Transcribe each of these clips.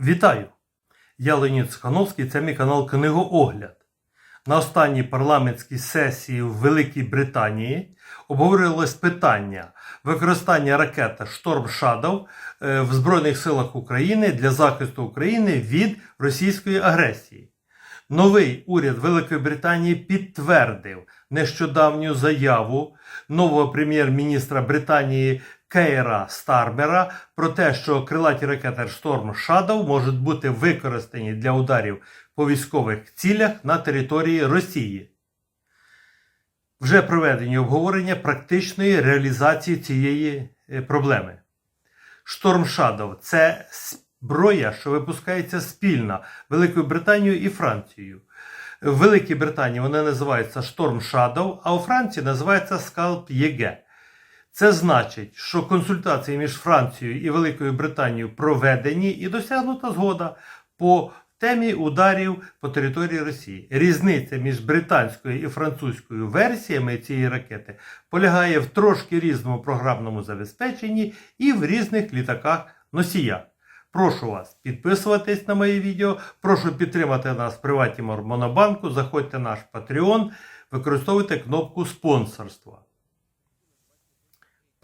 Вітаю! Я Леонід Сухановський, це мій канал Книгоогляд. На останній парламентській сесії в Великій Британії обговорювалось питання використання ракети Шторм Shadow е, в Збройних силах України для захисту України від російської агресії. Новий уряд Великої Британії підтвердив нещодавню заяву нового прем'єр-міністра Британії Кейра Стармера про те, що крилаті ракети Storm Shadow можуть бути використані для ударів по військових цілях на території Росії. Вже проведені обговорення практичної реалізації цієї е, проблеми. Storm Shadow – це зброя, що випускається спільно Великою Британією і Францією. В Великій Британії вона називається Storm Shadow, а у Франції називається Scalp EG. Це значить, що консультації між Францією і Великою Британією проведені і досягнута згода по темі ударів по території Росії. Різниця між британською і французькою версіями цієї ракети полягає в трошки різному програмному забезпеченні і в різних літаках носіях. Прошу вас підписуватись на мої відео, прошу підтримати нас в приваті Монобанку, заходьте в наш Patreon, використовуйте кнопку спонсорства.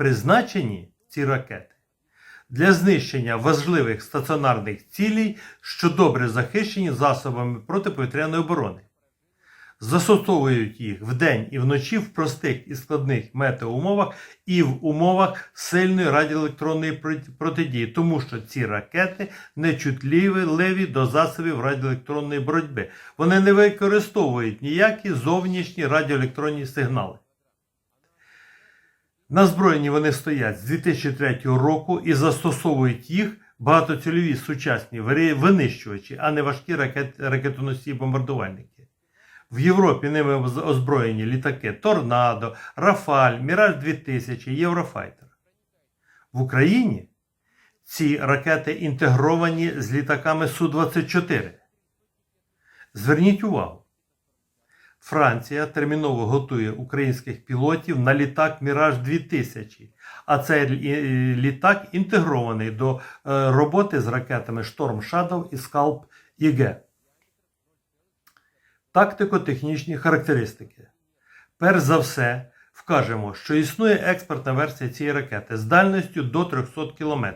Призначені ці ракети для знищення важливих стаціонарних цілей, що добре захищені засобами протиповітряної оборони. Застосовують їх вдень і вночі в простих і складних метеоумовах і в умовах сильної радіоелектронної протидії, тому що ці ракети нечутливі до засобів радіоелектронної боротьби. Вони не використовують ніякі зовнішні радіоелектронні сигнали. На збройні вони стоять з 2003 року і застосовують їх багатоцільові сучасні винищувачі, а не важкі ракет, ракетоносії бомбардувальники. В Європі ними озброєні літаки Торнадо, Рафаль, Міраж 2000, Єврофайтер. В Україні ці ракети інтегровані з літаками Су-24. Зверніть увагу, Франція терміново готує українських пілотів на літак Міраж 2000, а цей літак інтегрований до роботи з ракетами Storm Shadow і Scalp EG. Тактико-технічні характеристики. Перш за все, вкажемо, що існує експертна версія цієї ракети з дальністю до 300 км.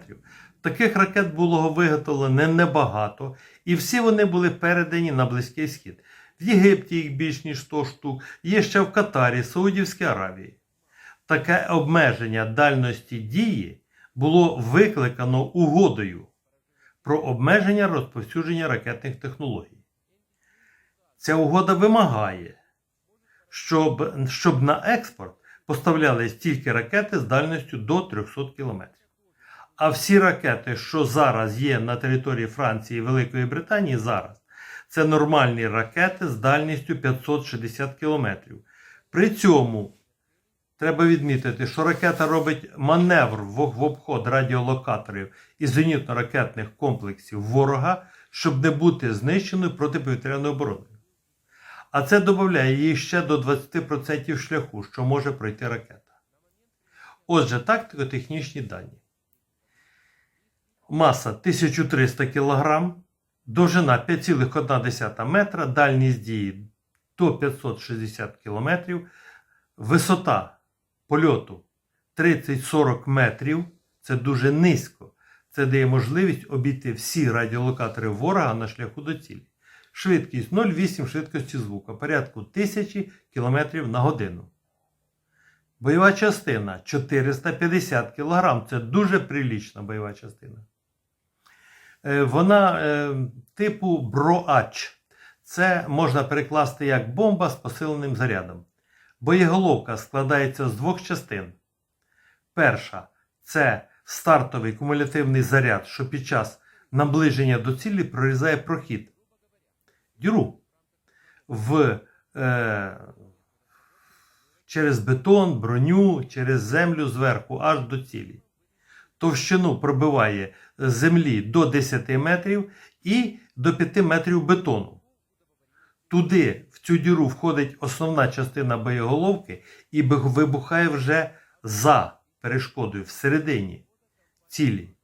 Таких ракет було виготовлено небагато, і всі вони були передані на Близький Схід. В Єгипті їх більш ніж 100 штук, є ще в Катарі, Саудівській Аравії. Таке обмеження дальності дії було викликано угодою про обмеження розповсюдження ракетних технологій. Ця угода вимагає, щоб, щоб на експорт поставлялись тільки ракети з дальністю до 300 км. А всі ракети, що зараз є на території Франції і Великої Британії, зараз це нормальні ракети з дальністю 560 км. При цьому треба відмітити, що ракета робить маневр в обход радіолокаторів і зенітно-ракетних комплексів ворога, щоб не бути знищеною протиповітряною обороною. А це додає їй ще до 20% шляху, що може пройти ракета. Отже, тактико-технічні дані. Маса 1300 кг, довжина 5,1 метра, дальність дії до 560 км, висота польоту 30-40 метрів. Це дуже низько. Це дає можливість обійти всі радіолокатори ворога на шляху до цілі. Швидкість 0,8 швидкості звука порядку 1000 км на годину. Бойова частина 450 кг. Це дуже прилічна бойова частина. Вона е, типу Броач. Це можна перекласти як бомба з посиленим зарядом. Боєголовка складається з двох частин. Перша це стартовий кумулятивний заряд, що під час наближення до цілі прорізає прохід діру в, е, через бетон, броню, через землю зверху аж до цілі. Товщину пробиває землі до 10 метрів і до 5 метрів бетону. Туди, в цю діру, входить основна частина боєголовки і вибухає вже за перешкодою всередині цілі.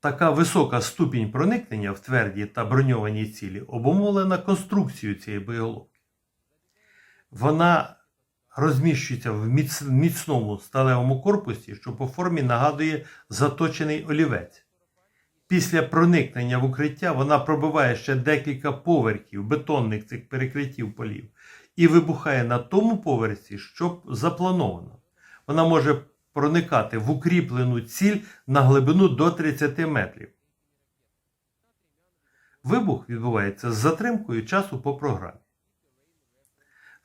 Така висока ступінь проникнення в тверді та броньовані цілі обумовлена конструкцією цієї боєголовки. Вона розміщується в міцному сталевому корпусі, що по формі нагадує заточений олівець. Після проникнення в укриття вона пробиває ще декілька поверхів бетонних цих перекриттів полів і вибухає на тому поверсі, що заплановано. Вона може проникати в укріплену ціль на глибину до 30 метрів. Вибух відбувається з затримкою часу по програмі.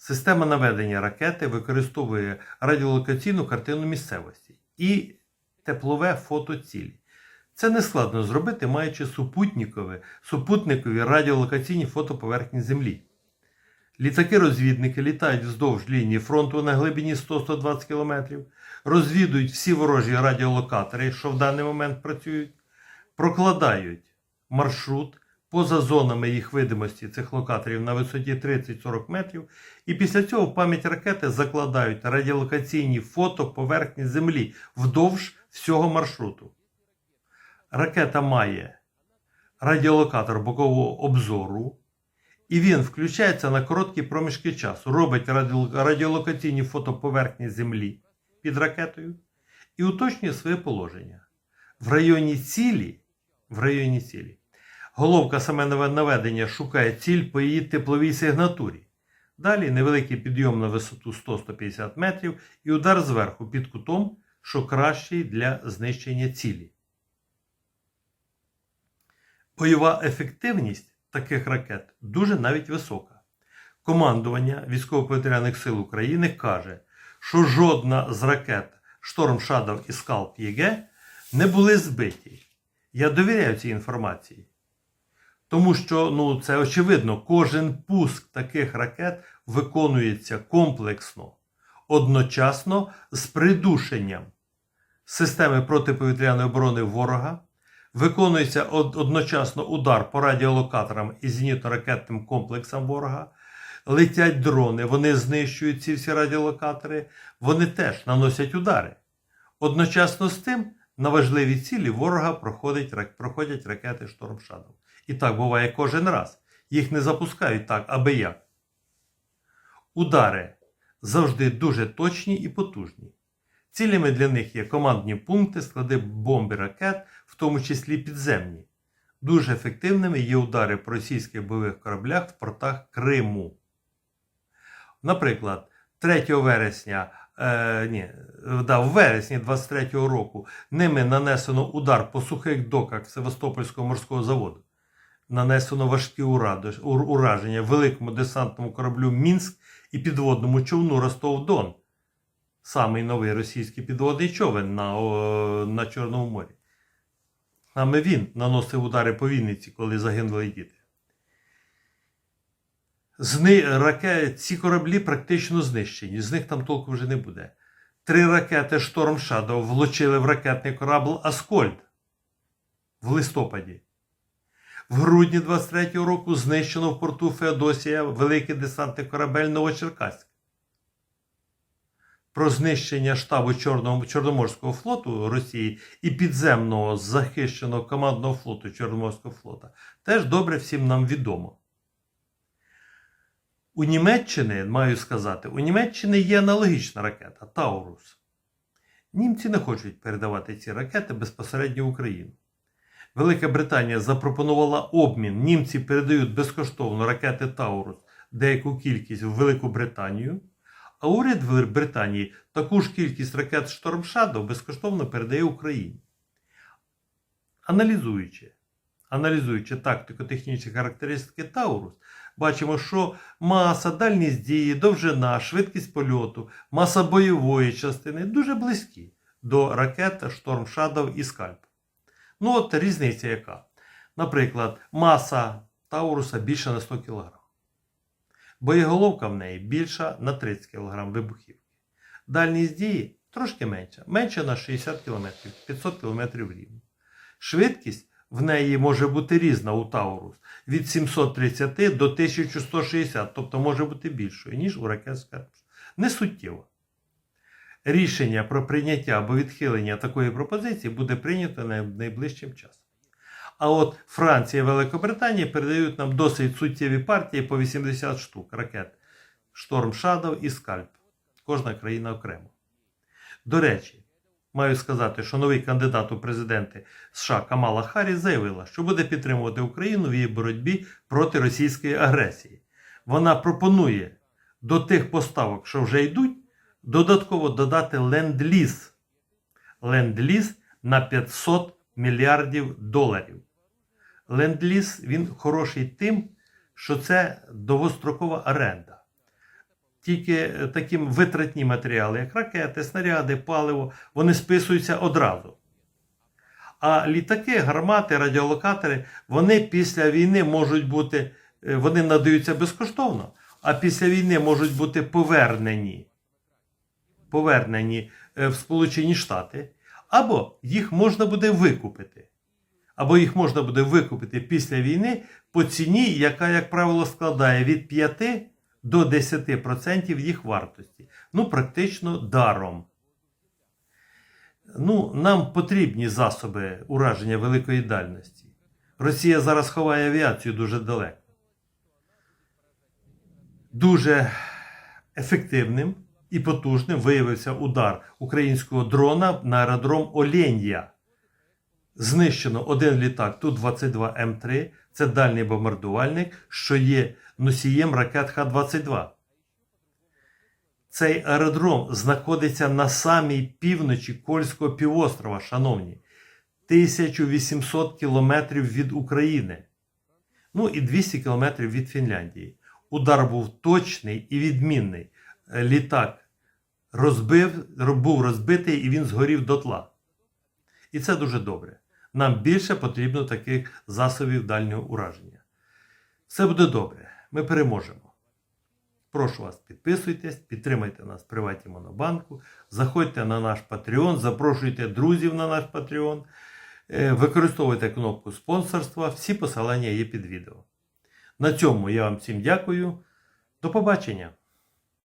Система наведення ракети використовує радіолокаційну картину місцевості і теплове фото цілі. Це не складно зробити, маючи супутникові, супутникові радіолокаційні фото поверхні Землі. Літаки-розвідники літають вздовж лінії фронту на глибині 100-120 км, розвідують всі ворожі радіолокатори, що в даний момент працюють, прокладають маршрут поза зонами їх видимості цих локаторів на висоті 30-40 метрів, і після цього в пам'ять ракети закладають радіолокаційні фото поверхні Землі вдовж всього маршруту. Ракета має радіолокатор бокового обзору, і він включається на короткі проміжки часу, робить радіолокаційні фото поверхні Землі під ракетою і уточнює своє положення. В районі цілі, в районі цілі головка саме наведення шукає ціль по її тепловій сигнатурі. Далі невеликий підйом на висоту 100-150 метрів і удар зверху під кутом, що кращий для знищення цілі. Бойова ефективність таких ракет дуже навіть висока. Командування військово-повітряних сил України каже, що жодна з ракет Шторм Shadow і Скалп ЄГ не були збиті. Я довіряю цій інформації. Тому що ну, це очевидно, кожен пуск таких ракет виконується комплексно, одночасно з придушенням системи протиповітряної оборони ворога, виконується одночасно удар по радіолокаторам і зенітно-ракетним комплексам ворога, летять дрони, вони знищують ці всі радіолокатори, вони теж наносять удари. Одночасно з тим на важливі цілі ворога проходять, проходять ракети Шторм Shadow. І так буває кожен раз. Їх не запускають так, аби як. Удари завжди дуже точні і потужні. Цілями для них є командні пункти, склади бомби ракет, в тому числі підземні. Дуже ефективними є удари по російських бойових кораблях в портах Криму. Наприклад, 3 вересня, е, ні, да, в вересні 23-го року ними нанесено удар по сухих доках Севастопольського морського заводу. Нанесено важкі ураження великому десантному кораблю Мінськ і підводному човну Ростов-Дон. Самий новий російський підводний човен на, о, на Чорному морі. Саме він наносив удари по Вінниці, коли загинули діти. Зни... Раке... Ці кораблі практично знищені, з них там толку вже не буде. Три ракети Шторм Shadow влучили в ракетний корабль Аскольд в листопаді. В грудні 23-го року знищено в порту Феодосія великий десантний корабель Новочеркаськ. Про знищення штабу Чорного, Чорноморського флоту Росії і підземного захищеного командного флоту Чорноморського флота теж добре всім нам відомо. У Німеччини, маю сказати, у Німеччини є аналогічна ракета Таурус. Німці не хочуть передавати ці ракети безпосередньо в Україну. Велика Британія запропонувала обмін. Німці передають безкоштовно ракети Таурус деяку кількість в Велику Британію, а уряд Британії таку ж кількість ракет Шторм Shadow безкоштовно передає Україні. Аналізуючи, аналізуючи тактико-технічні характеристики Таурус, бачимо, що маса, дальність дії, довжина, швидкість польоту, маса бойової частини дуже близькі до ракет Шторм Shadow і Скальп. Ну, от різниця яка. Наприклад, маса Тауруса більша на 100 кг. Боєголовка в неї більша на 30 кг вибухівки. Дальність дії трошки менша, менша на 60 км, 500 км рівно. Швидкість в неї може бути різна у Таурус від 730 до 1160, тобто може бути більшою, ніж у ракет Скальп. Не суттєво. Рішення про прийняття або відхилення такої пропозиції буде прийнято най- найближчим часом. А от Франція і Великобританія передають нам досить суттєві партії по 80 штук ракет. Шторм Shadow і Скальп. Кожна країна окремо. До речі, маю сказати, що новий кандидат у президенти США Камала Харріс заявила, що буде підтримувати Україну в її боротьбі проти російської агресії. Вона пропонує до тих поставок, що вже йдуть, додатково додати ленд-ліз. Ленд-ліз на 500 мільярдів доларів. Ленд-ліз він хороший тим, що це довгострокова оренда. Тільки е, таким витратні матеріали, як ракети, снаряди, паливо, вони списуються одразу. А літаки, гармати, радіолокатори, вони після війни можуть бути, е, вони надаються безкоштовно, а після війни можуть бути повернені, повернені е, в Сполучені Штати, або їх можна буде викупити. Або їх можна буде викупити після війни по ціні, яка, як правило, складає від 5 до 10% їх вартості. Ну, практично даром. Ну, нам потрібні засоби ураження великої дальності. Росія зараз ховає авіацію дуже далеко. Дуже ефективним і потужним виявився удар українського дрона на аеродром Оленя. Знищено один літак Ту-22М3, це дальній бомбардувальник, що є носієм ракет Х-22. Цей аеродром знаходиться на самій півночі Кольського півострова, шановні, 1800 кілометрів від України. Ну і 200 кілометрів від Фінляндії. Удар був точний і відмінний. Літак розбив, був розбитий і він згорів дотла. І це дуже добре. Нам більше потрібно таких засобів дальнього ураження. Все буде добре. Ми переможемо. Прошу вас, підписуйтесь, підтримайте нас в приваті Монобанку, заходьте на наш Patreon, запрошуйте друзів на наш Patreon, е, використовуйте кнопку спонсорства. Всі посилання є під відео. На цьому я вам всім дякую. До побачення!